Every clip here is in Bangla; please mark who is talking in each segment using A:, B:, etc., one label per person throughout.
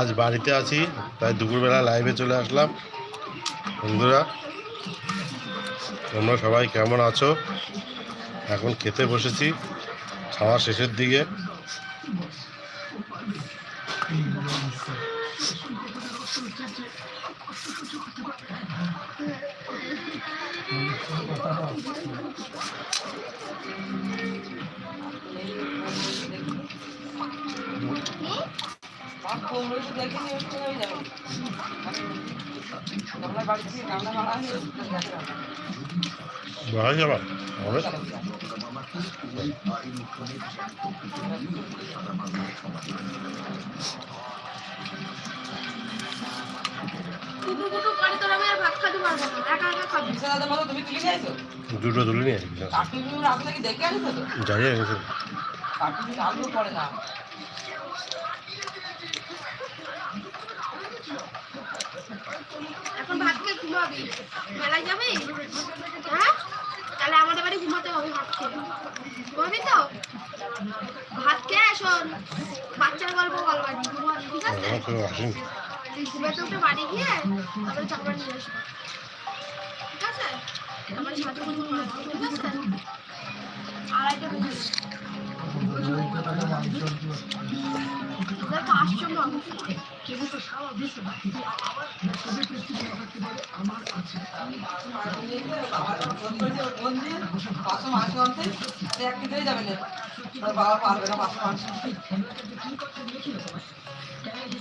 A: আজ বাড়িতে আছি, তাই দুপুরবেলা লাইভে চলে আসলাম। বন্ধুরা, তোমরা সবাই কেমন আছো? এখন খেতে বসেছি, খাওয়া শেষের দিকে।
B: খাবি।
C: তুমি তুলে নিয়েছো
A: দুটো তুলে নিয়ে
C: কার্টুন আপনি কি দেখে আনিছো তো
A: যাই এনেছি
C: কার্টুন আলু পড়ে না
B: এখন ভাত খেয়ে ঘুমাবি মেলায় যাবি? হ্যাঁ? তাহলে আমাদের বাড়ি ঘুমাতে হবে ভাত খেয়ে ঘুমাবি তো? ভাত খেয়ে শোন বাচ্চার গল্প গল্পাটি ঘুমাবি ঠিক আছে?
A: আমার
B: ঘুমাতে উঠে বাড়ি গিয়ে তারপরে চাপড় নিয়ে আসবি। ঠিক আছে? তারপরে সাথে ঠিক আছে? আড়াইটা বেজে। মানুষ
C: পাঁচশো মাংস আনতে এক কেজি যাবে না তার বাবা পারবে না পাঁচশো মাংস
B: লাইভে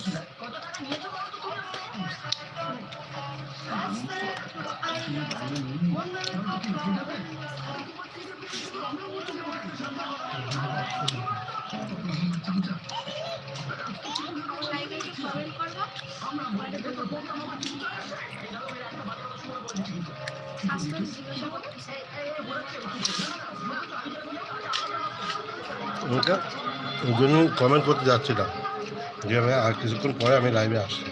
A: ওকে ওই জন্য কমেন্ট করতে যাচ্ছিলাম যে আমি আর কিছুক্ষণ পরে আমি লাইভে আসছি।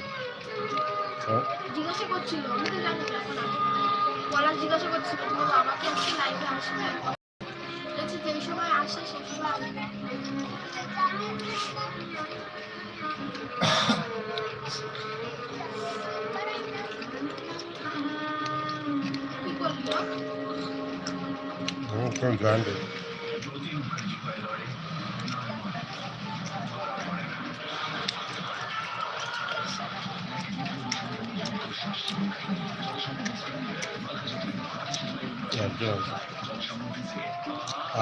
A: হ্যাঁ,
B: জিজ্ঞাসা করছিল আমি তো জানি না এখন আমি পলাশ জিজ্ঞাসা করছিল তোমার বাবাকে আজকে লাইভে আসবে বলছি যেই সময় আসে সেই সময় আসবে কি করলি ও?
A: হুম, কেউ জানবে একদম।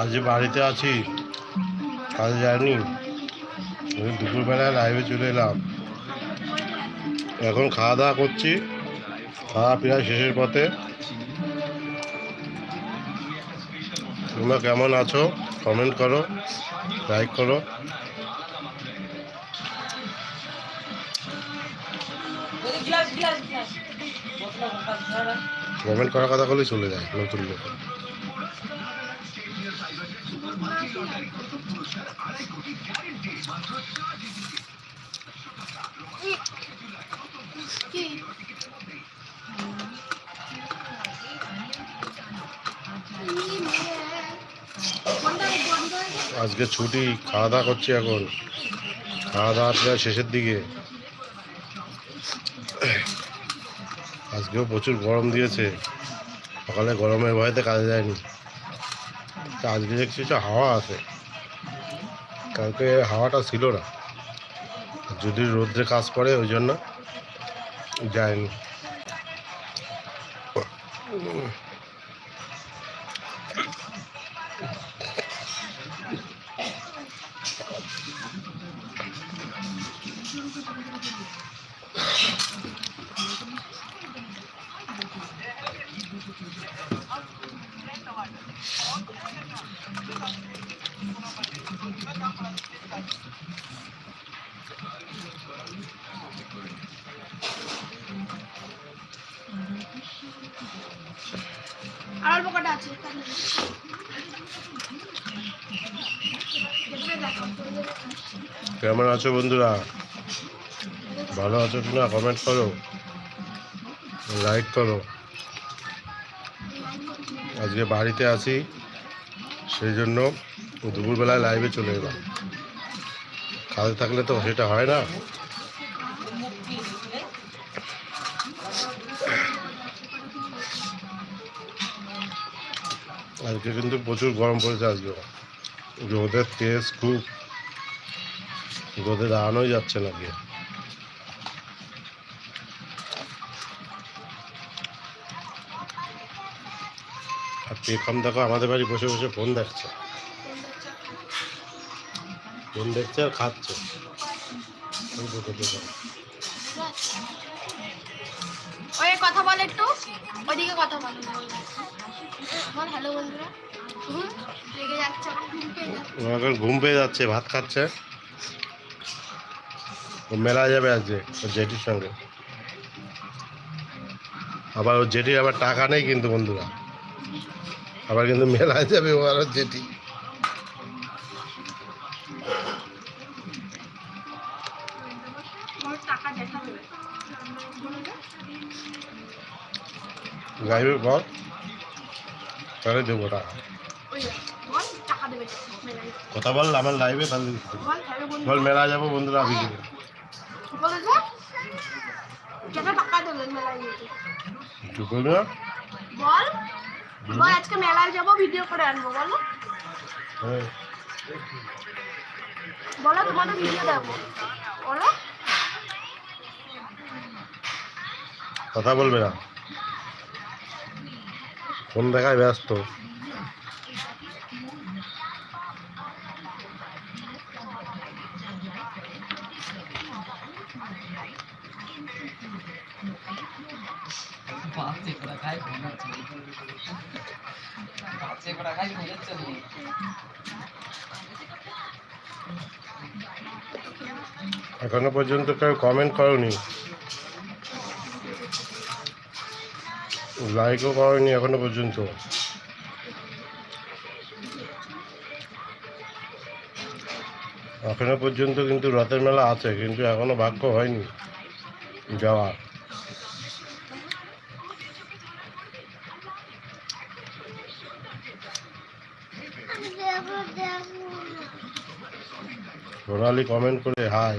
A: আজ বাড়িতে আছি কাজে যায়নি ওই দুপুরবেলায় লাইভে চলে এলাম। এখন খাওয়া দাওয়া করছি, খাওয়া প্রায় শেষের পথে। তোমরা কেমন আছো? কমেন্ট করো লাইক করো। কমেন্ট করার কথা বলেই চলে যায়, নতুন লোক। আজকে ছুটি, খাওয়া দাওয়া করছি এখন খাওয়া দাওয়া শেষের দিকে আজকেও প্রচুর গরম দিয়েছে। সকালে গরমের ভয়তে কাজে যায়নি। তা আজকে দেখছি হাওয়া আছে, কালকে হাওয়াটা ছিল না। যদি রোদ্রে কাজ করে ওই জন্য যায়নি।
B: আছে।
A: কেমন আছো বন্ধুরা? ভালো আছো কি না কমেন্ট করো। লাইক করো। আজকে বাড়িতে আছি, সেই জন্য দুপুরবেলায় লাইভে চলে এলাম। কাজে থাকলে তো সেটা হয় না। আজকে কিন্তু প্রচুর গরম পড়েছে আজকে। রোদের তেজ খুব। রোদে দাঁড়ানোই যাচ্ছে না গিয়ে পেখম দেখো আমাদের বাড়ি বসে বসে ফোন দেখছে। ফোন দেখছে আর খাচ্ছে। ওই
B: কথা বল একটু। ওইদিকে কথা বল। বল হ্যালো বন্ধুরা।
A: এখন ঘুম পেয়ে যাচ্ছে ভাত খাচ্ছে। ও মেলা যাবে আজকে ওর জেঠির সঙ্গে। আবার ওর জেঠির আবার টাকা নেই কিন্তু বন্ধুরা। আবার কিন্তু মেলায় যাবে ওর
B: টাকা দেখা
A: বল। তাহলে দেবো টাকা।
B: দেবে
A: কথা বল আমার লাইভে তাহলে
B: বল
A: মেলা যাব বন্ধুরা
B: যে কেন টাকা দেবেন মেলায় যেতে
A: একটু বলবি না
B: বল বল আজকে মেলায় যাব ভিডিও করে আনব বলো?
A: হ্যাঁ।
B: বলো তোমাদের ভিডিও দেবো বলো।
A: কথা বলবে না। ফোন দেখায় ব্যস্ত। এখনও পর্যন্ত কেউ কমেন্ট করনি। লাইকও করনি এখনও পর্যন্ত। এখনও পর্যন্ত কিন্তু রথের মেলা আছে, কিন্তু এখনও ভাগ্য হয়নি যাওয়ার। সোনালি কমেন্ট করে হাই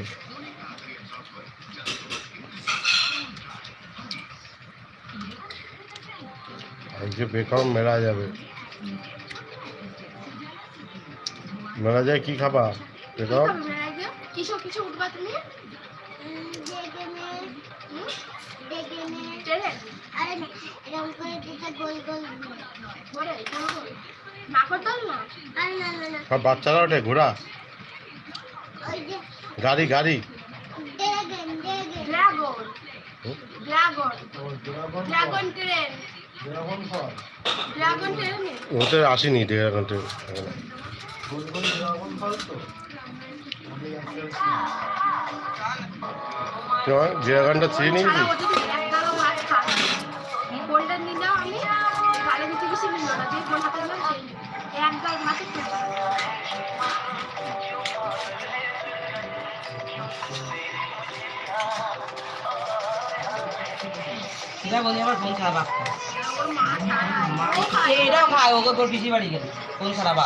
A: আজকে বেকম মেলা যাবে। মেলা যায় কি খাবা বেকম?
B: মেলায় কিছু উঠবা তুমি? না
A: সব বাচ্চারা ওঠে ঘোড়া গাড়ি গাড়ি। ওতে আসেনি ড্রাগন ট্রেন। ড্রাগনটা ছিঁড়ে নিয়েছি
C: সেটা বলি আমার ফোন খারাপ
B: ও খায়।
C: ওকে তোর পিসি বাড়ি গেলে ফোন খারাপ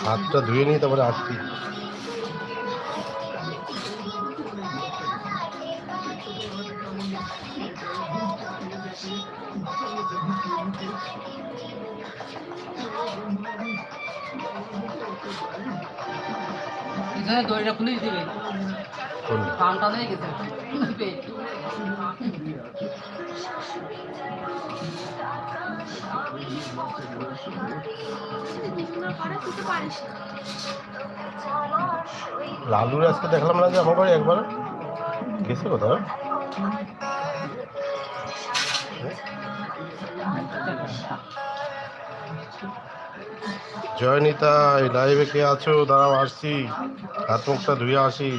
A: হাতটা ধুয়ে নিই তারপরে আসছি
C: দড়িটা খুলে দিবে? কামটা হয়ে গেছে।
A: লালুর আজকে দেখলাম না যে আমার বাড়ি একবার। গেছে কোথাও জয়নিতা, এই লাইভে কে আছো? দাঁড়াও, আসছি। হাত মুখটা ধুয়ে আসি।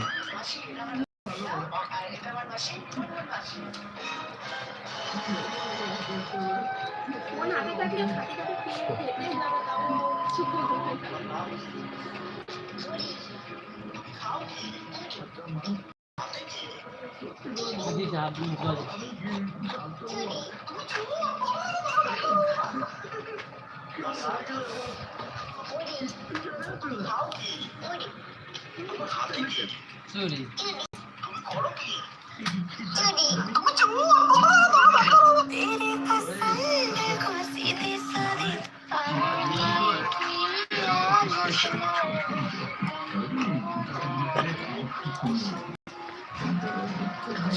C: চুরি
D: तेरी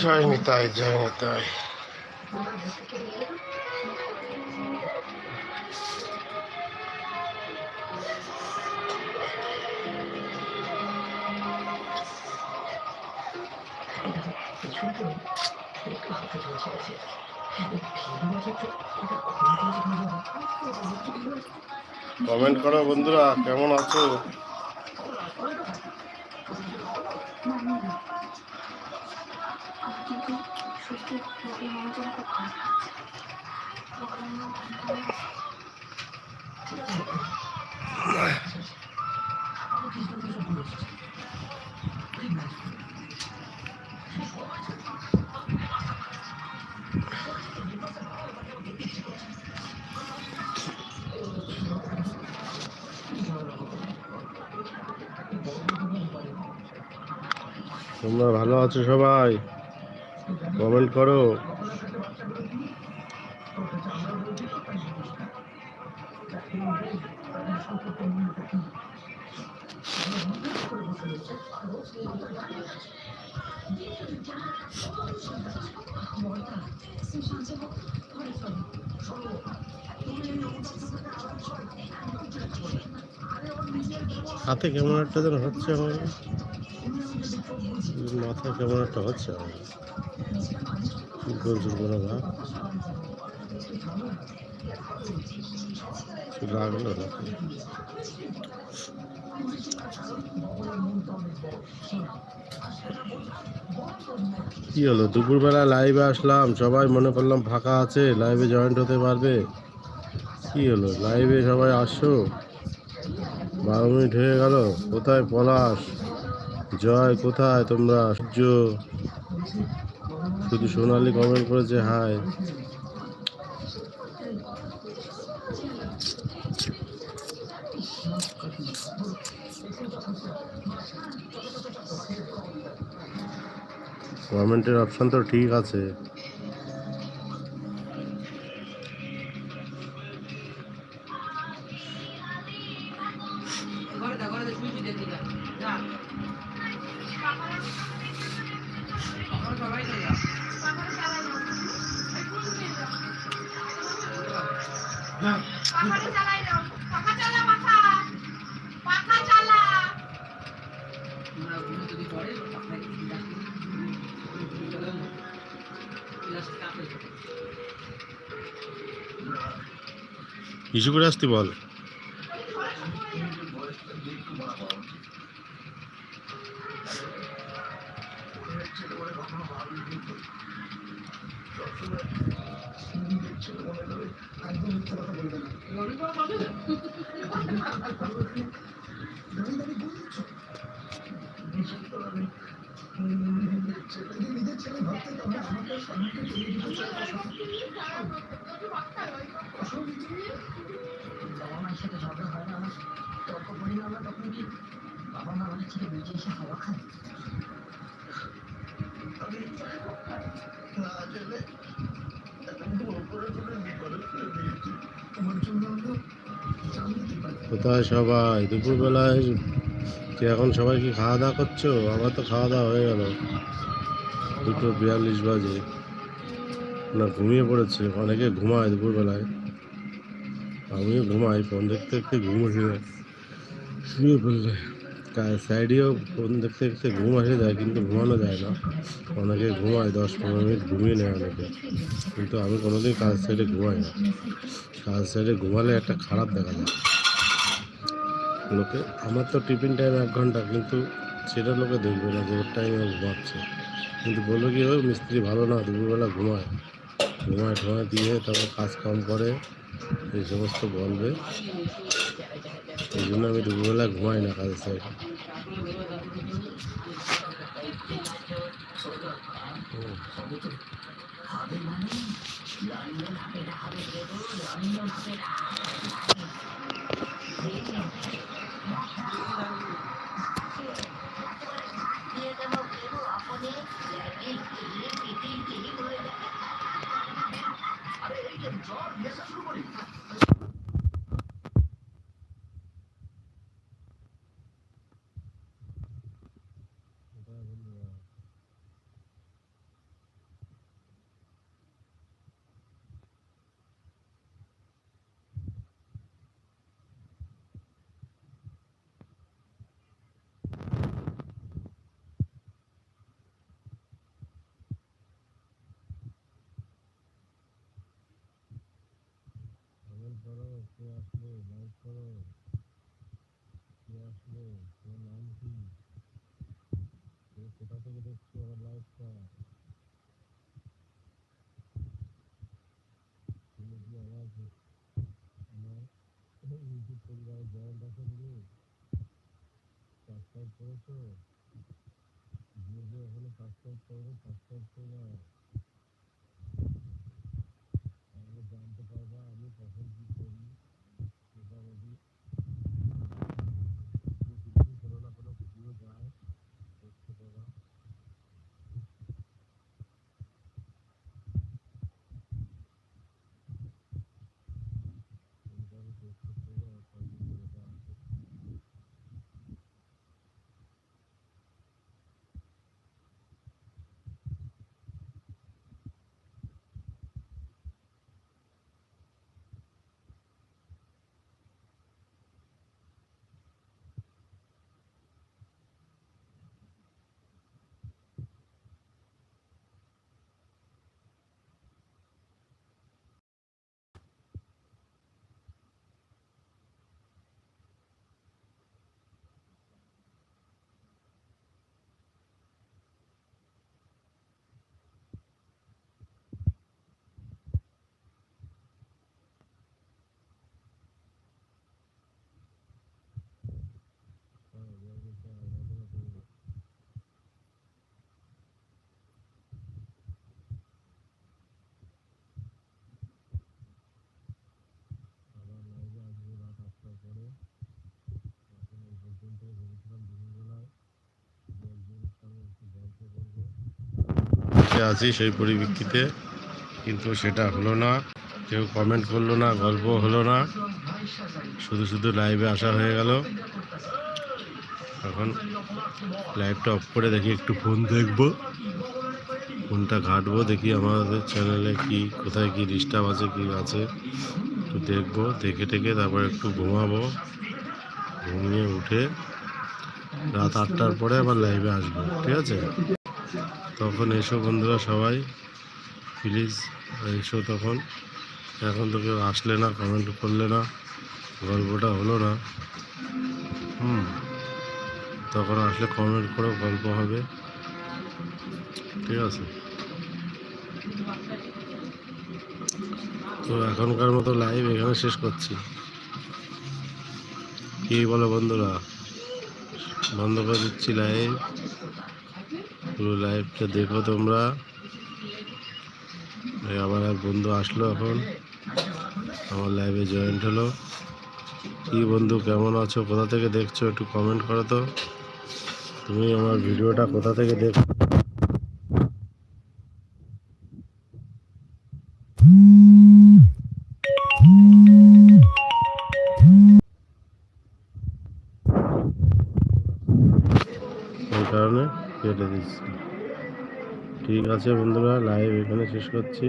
A: জয় নিতাই জয় নিতাই কমেন্ট করো বন্ধুরা কেমন আছো? তোমরা ভালো আছো সবাই কমেন্ট করো। হাতে কেমন একটা যেন হচ্ছে আমার মাথা কেমন একটা হচ্ছে আমার। কি হলো? দুপুরবেলা লাইভে আসলাম, সবাই মনে করলাম ফাঁকা আছে লাইভে জয়েন্ট হতে পারবে। কি হলো? লাইভে সবাই আসো বারো মিনিট হয়ে গেল, কোথায় পলাশ? জয় কোথায় তোমরা? সূর্য। শুধু সোনালি কমেন্ট করেছে হাই কমেন্টের অপশন তো ঠিক আছে। ইস্যু করে আসতে বল। কোথায় সবাই? দুপুরবেলায় কি এখন সবাই কি খাওয়া দাওয়া করছ? আমার তো খাওয়া দাওয়া হয়ে গেল। দুটো বিয়াল্লিশ বাজে। না, ঘুমিয়ে পড়েছে। অনেকে ঘুমায় দুপুরবেলায়। আমিও ঘুমাই, ফোন দেখতে দেখতে ঘুম যায়। শুয়ে পড়লে সাইডেও ফোন দেখতে দেখতে ঘুম এসে যায়, কিন্তু ঘুমানো যায় না। অনেকে ঘুমায়, দশ পনেরো মিনিট ঘুমিয়ে নেয় অনেকে। কিন্তু আমি কোনোদিন কাজ সাইডে ঘুমাই না। কাজ সাইডে ঘুমালে একটা খারাপ দেখা যায়। লোকে, আমার তো টিফিন টাইম এক ঘণ্টা, কিন্তু সেটা লোকে দেখবে না যে ওর টাইমে ঘুমাচ্ছে। কিন্তু বলল কি, ওই মিস্ত্রি ভালো না, দুপুরবেলা ঘুমায়। ঘুমায় ঠুমায় দিয়ে তারপর কাজ কম করে, এই সমস্ত বলবে। এই জন্য আমি দুপুরবেলা ঘুমাই না কাজের সাইড কোথা থেকে দেখছি আমার লাইফটা তুমি কি আমার আমার পরিবারের জয়েন্ট আছে বলে সাবস্ক্রাইব করেছ যে সাবস্ক্রাইব করবে সাবস্ক্রাইব করবে তাহলে জানতে পারবা আমি কখন কি করি মোটামুটি প্রতিদিন কোনো না কোনো ভিডিও যায় দেখতে পাবা এইভাবে দেখতে পাবা একটা ভিডিওটা আছে হ্যাঁ এভাবে তো আলাদা করব আবার লাইভে আসব রাত আটটার পরে এখন এই পর্যন্ত ভেবেছিলাম দুপুরবেলায় দু একজনের সঙ্গে একটু গল্প করব আছি সেই পরিপ্রেক্ষিতে, কিন্তু সেটা হলো না। কেউ কমেন্ট করল না, গল্প হলো না। শুধু শুধু লাইভে আসা হয়ে গেল। এখন লাইভটা অফ করে দেখি, একটু ফোন দেখব। ফোনটা ঘাটবো, দেখি আমাদের চ্যানেলে কি, কোথায় কি ডিস্টার্ব আছে, কি আছে। একটু দেখব, দেখে টেকে তারপর একটু ঘুমাবো। ঘুমিয়ে উঠে রাত আটটার পরে আবার লাইভে আসব, ঠিক আছে? তখন এসো বন্ধুরা সবাই প্লিজ এসো তখন। এখন তো কেউ আসলে না কমেন্ট করলে না, গল্পটা হলো না। হুম, তখন আসলে কমেন্ট করো, গল্প হবে। ঠিক আছে? তো এখনকার মতো লাইভ এখানে শেষ করছি। কি বলো বন্ধুরা? বন্ধ করে দিচ্ছি লাইভ পুরো লাইফটা দেখো তোমরা। আমার এক বন্ধু আসলো এখন। আমার লাইভে জয়েন্ট হলো। কি বন্ধু, কেমন আছো? কোথা থেকে দেখছ? একটু কমেন্ট করো তো। তুমি আমার ভিডিওটা কোথা থেকে দেখ আছে বন্ধুরা লাইভ এখানে শেষ করছি।